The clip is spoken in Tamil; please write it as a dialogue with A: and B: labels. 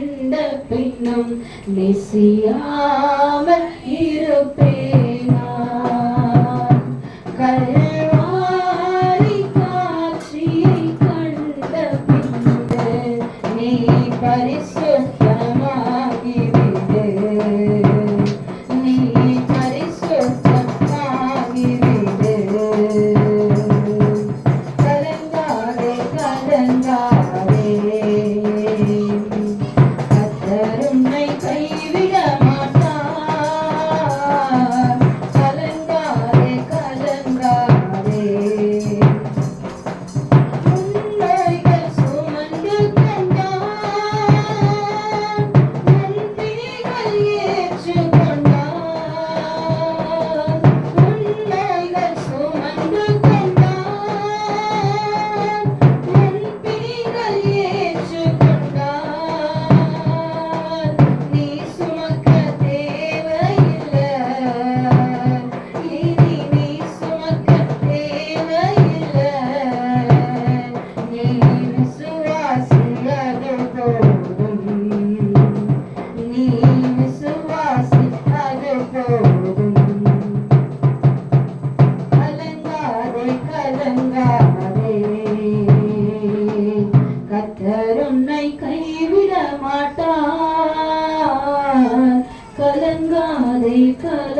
A: கண்ட பின்னும் நெசியாமல் இருப்பேனா? கல்வாரி காட்சியை கண்ட பின்பு நீ பரிசு color